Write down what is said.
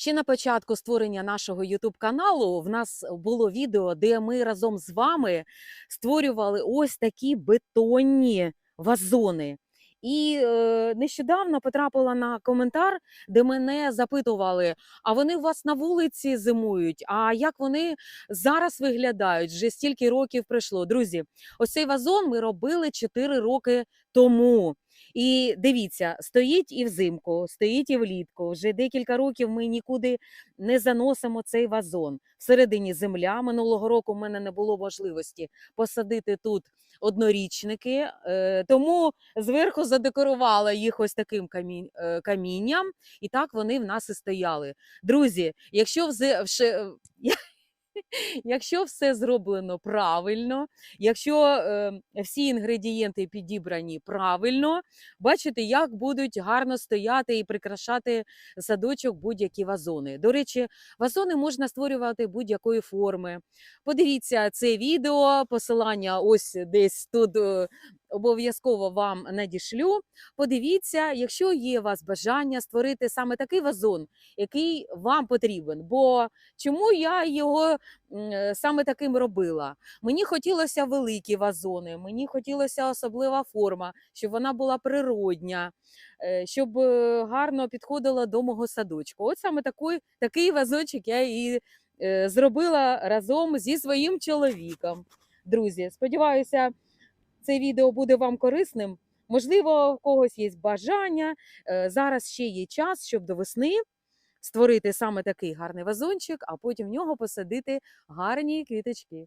Ще на початку створення нашого youtube каналу в нас було відео, де ми разом з вами створювали ось такі бетонні вазони. І е, нещодавно потрапила на коментар, де мене запитували: а вони у вас на вулиці зимують? А як вони зараз виглядають? Вже стільки років пройшло. Друзі, ось цей вазон ми робили 4 роки тому. І дивіться, стоїть і взимку, стоїть і влітку. Вже декілька років ми нікуди не заносимо цей вазон. Всередині земля минулого року в мене не було можливості посадити тут однорічники, е, тому зверху задекорувала їх ось таким е, камінням, і так вони в нас і стояли. Друзі, якщо вше- Якщо все зроблено правильно, якщо е, всі інгредієнти підібрані правильно, бачите, як будуть гарно стояти і прикрашати садочок будь-які вазони. До речі, вазони можна створювати будь-якої форми. Подивіться це відео, посилання ось десь тут е, обов'язково вам надішлю. Подивіться, якщо є у вас бажання створити саме такий вазон, який вам потрібен. Бо чому я його саме таким робила? Мені хотілося великі вазони, мені хотілося особлива форма, щоб вона була природня, е, щоб е, гарно підходила до мого садочку. От саме такий, такий вазончик я і е, зробила разом зі своїм чоловіком. Друзі, сподіваюся, це відео буде вам корисним. Можливо, у когось є бажання. Е, Зараз ще є час, щоб до весни створити саме такий гарний вазончик, а потім в нього посадити гарні квіточки.